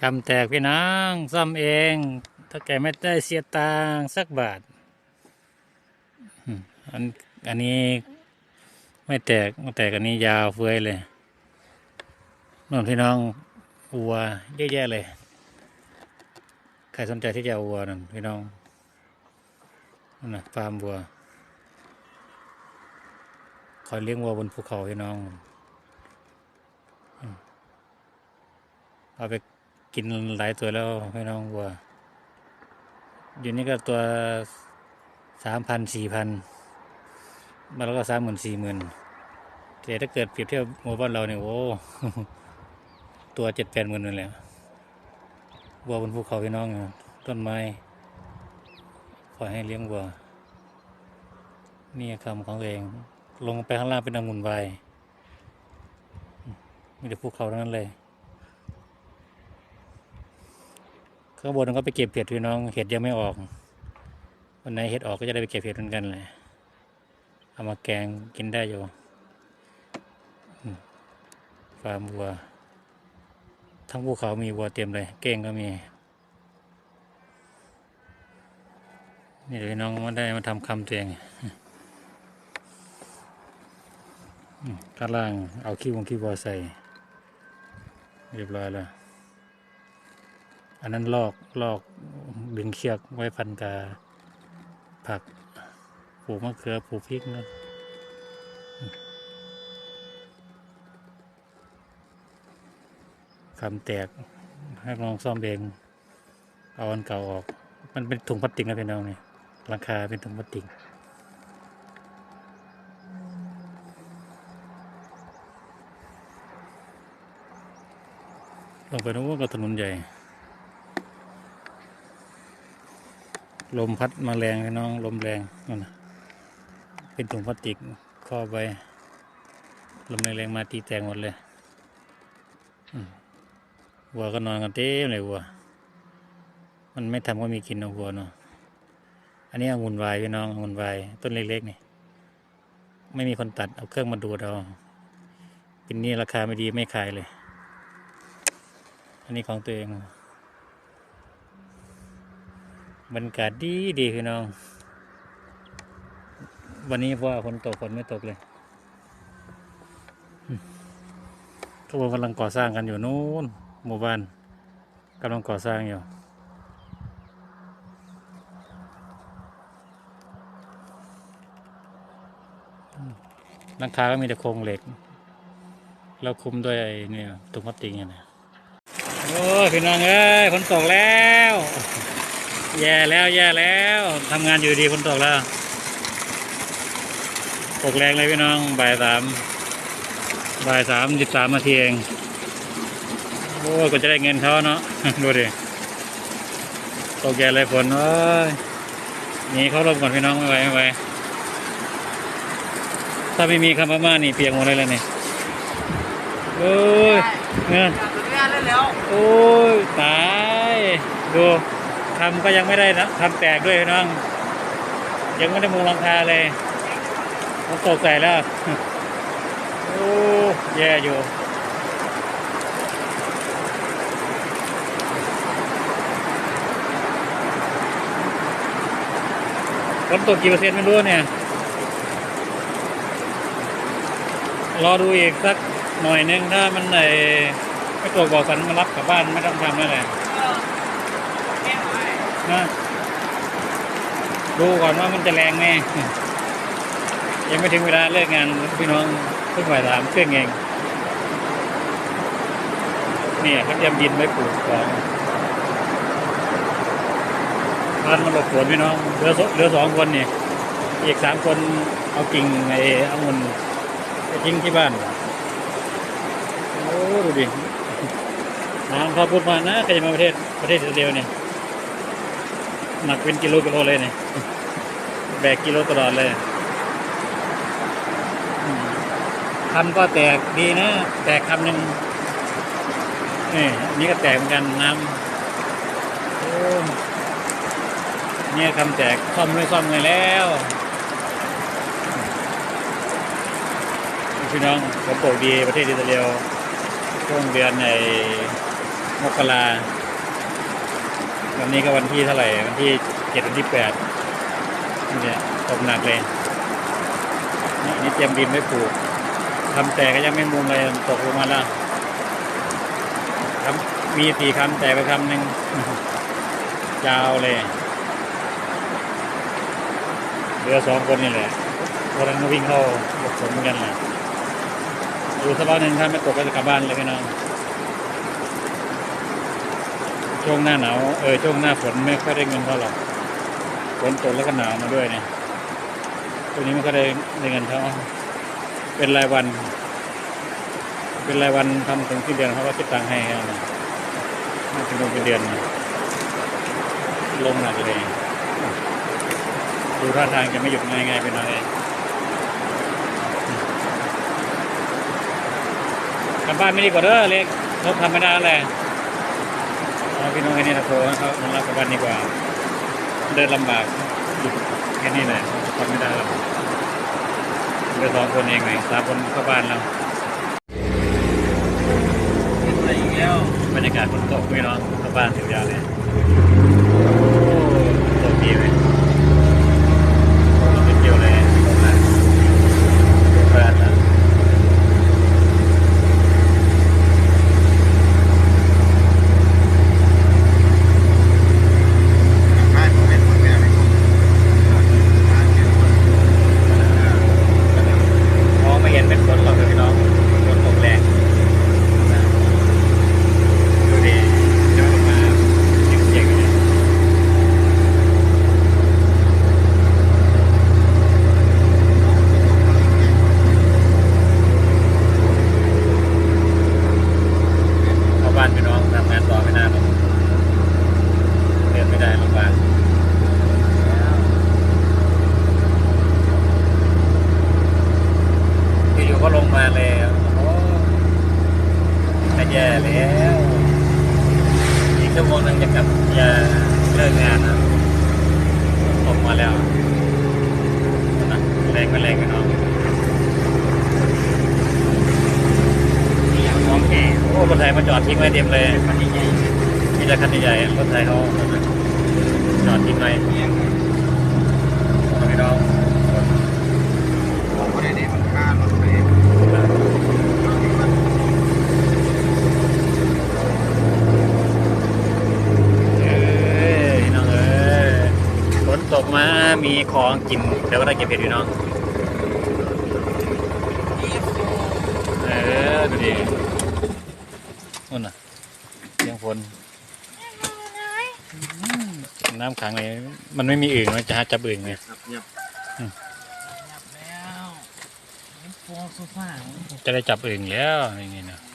ทำแตกพี่น้องซ่อมเอง ถ้าแกไม่ได้เสียตังสักบาทอันอันนี้ไม่แตกไม่แตกอันนี้ยาวเฟ้ยเลยนู่นพี่น้องวัวเยอะแยะเลย ใครสนใจที่จะอาวัวนั่นพี่น้องนั่นนะฟาร์มวัวคอยเลี้ยงวัวบนภูเขาพี่น้องเอาไป กินหลายตัวแล้วพี่น้องวัว อยู่นี่ก็ตัวสามพันสี่พันมาแล้วก็สามหมื่นสี่หมื่นแต่ถ้าเกิดเปรียบเทียบวัวบ้านเราเนี่ยโอ้ตัวเจ็ดแปดหมื่นนั่นแหละวัวบนภูเขาพี่น้อง ต้นไม้ขอให้เลี้ยงวัวนี่คำของเอง ลงไปข้างล่างเป็นองุ่นใบมีแต่ภูเขาทั้งนั้นเลย ข้างบนก็ไปเก็บเห็ดพี่น้องเห็ดยังไม่ออก วันไหนเห็ดออกก็จะได้ไปเก็บเห็ดเหมือนกันเลยเอามาแกงกินได้อยู่ฟาร์มวัว ทั้งภูเขามีวัวเต็มเลย เก้งก็มี นี่เดี๋ยวพี่น้องมาได้มาทำคำเตัวเองข้างล่างเอาขี้วงขี้วัวใส่ เรียบร้อยแล้ว อันนั้นลอกลอกดึงเชือกไว้พันกาผักปลูกมะเขือปลูกพริกนะคำแตกให้ลองซ่อมเองเอาอันเก่าออก มันเป็นถุงพลาสติกนะพี่น้องนี่ราคาเป็นถุงพลาสติกลงไปนู้นก็ถนนใหญ่ ลมพัดมาแรงน้องลมแรงนั่นนะเป็นถุงพลาสติกครอบไว้ลมแรงๆมาตีแตกหมดเลยวัวก็นอนกันเต็มเลยวัว มันไม่ทำก็มีกินนะวัวเนาะอันนี้องุ่นวายพี่น้ององุ่นวายต้นเล็กๆนี่ไม่มีคนตัดเอาเครื่องมาดูดเอาเปีนี้ราคาไม่ดีไม่ขายเลย อันนี้ของตัวเอง บรรยากาศดีดีพี่น้อง วันนี้เพราะว่าฝนตกฝนไม่ตกเลยทุกคนกำลังก่อสร้างกันอยู่นู้นหมู่บ้านกำลังก่อสร้างอยู่หลังคาก็มีแต่โครงเหล็กแล้วคุมด้วยไอ้เนี่ยตุงพลาสติกเนี่ยโอ้พี่น้องเอ้ยฝนตกแล้ว แย่แล้วแย่แล้วทำงานอยู่ดีฝนตกแล้วตกแรงเลยพี่น้องบ่ายสามบ่ายสามสิบสามนาทีเองโอ้ยก็จะได้เงินเขาเนาะดูดิตกแย่เลยฝนเอ้ยหนีเขาลมก่อนพี่น้องไม่ไหวไม่ไหวถ้าไม่มีคำพม่านี่เปียกหมดเลยเลยนี่โอ้ยเนี่ยงานแล้วโอ้ยตายดู ทำก็ยังไม่ได้นะทำแตกด้วยน้อง ยังไม่ได้มุงหลังคาเลยมันตกใส่แล้ว โอ้แย่อยู่ฝนตกกี่เปอร์เซ็นต์ไม่รู้เนี่ย รอดูอีกสักหน่อยนึงถ้ามันไอไม่ตกบอกสันมารับกลับบ้านไม่ต้องทำแล้วแหละไว้ นะดูก่อนว่ามันจะแรงไหมยังไม่ถึงเวลาเลิกงานพี่น้องเพิ่งบ่ายสามเครื่องเองเนี่ยเขาเตรียมดินไว้ปลูกของบ้านมันหลบฝนพี่น้องเหลือเหลือสองคนเนี่ยอีกสามคนเอากิ่งไอ้อางุ่นไปทิ้งที่บ้านโอ้ดูดิทางพอพูดมานะใครจะมาประเทศประเทศอิสราเอลเนี่ย หนักเป็นกิโลกิโลเลยเนี่ยแบกกิโลตลอดเลยอืมคำก็แตกดีนะ แตกคำหนึ่งนี่นี่ก็แตกเหมือนกันน้ำโอ้เนี่ยคำแตกซ่อมไม่ซ่อมเลยแล้วพี่น้องผมปลูกดีประเทศอิสราเอลช่วงเดือนในมกรา วันนี้ก็วันที่เท่าไหร่ วันที่เจ็ดวันที่แปดนี่เนี่ยตกหนักเลยนี่นี่เตรียมดินไว้ปลูกทำแต่ก็ยังไม่มุงเลยตกลงมาแล้วทำมีสี่คำแต่ไปคำหนึ่งยาวเลยเหลือสองคนนี่แหละวันนั้นก็วิ่งเข้าหลบฝนเหมือนกันแหละอยู่สักพักหนึ่งถ้าไม่ตกก็จะกลับบ้านเลยพี่น้อง ช่วงหน้าหนาวเออช่วงหน้าฝนไม่ค่อยได้เงินเท่าไหรอกฝนตกแล้วก็หนาวมาด้วยเนี่ยตัวนี้ไม่ค่อยได้ได้เงินเท่าเป็นรายวัน เป็นรายวันทำถึงที่เดือนเขาก็คิดตังค์ให้ค่นั้นไม่ถึงลงเป็นเดือนลงหนักเลยดูท่าทางจะไม่หยุดง่ายๆไปหน่อยกลับบ้านไม่ดีกว่าเด้อเล็กรถทำไม่ได้อะไร เอาพี่น้องแค่นี้นะโทรให้เขามารับกลับบ้านดีกว่า เดินลำบากแค่นี้แหละทำไม่ได้หรอกเหลือสองคนเองไงสามคนเข้าบ้านแล้วอะไรอีกแล้วบรรยากาศฝนตกไม่ร้อนเข้าบ้านถึงยาวเลยโอ้ตกดีเลยตกเดียวเลยตกมาบ้านแล้ว บ้านผมเป็นคนแบบนี้ มองไม่เห็นเป็นฝนหรอกพี่น้องฝนตกแรงนะดูดิเดี๋ยวลงมาเสียงเสียงเลยเข้าบ้านพี่น้องทำงานต่อไม่นานหรอกเดินไม่ได้ลำบากอยู่ๆก็ล งมาเลยโอ้ก็แย่แล้วอีกชั่วโมงนึงจะกลับจะเลิกงานนะออกมาแล้วนะแรงก็แรงกันน้องมองเก๋โอ้คนไทยมาจอดทิ้งไว้เต็มเลยคันใหญ่มีแต่คันใหญ่ๆรถไทยเขาจอดทิ้งไว้ ๆเนี่ย พี่น้อง ผมก็ได้เนี่ยมันค่ารถไป เอ้ยพี่น้องเอ้ยฝนตก มามีของกินเดี๋ยวก็ได้เก็บเห็ดพี่น้องอีฟูเออดูดินู่นน่ะเสียงฝนอืมน้ำขังเลยมันไม่มีอื่นมันจะหาจับอื่นไงครับเนี่ยหยับแล้วนี่โฟงสุดฟ้าจะได้จับอื่นแล้วอย่างงี้นะอ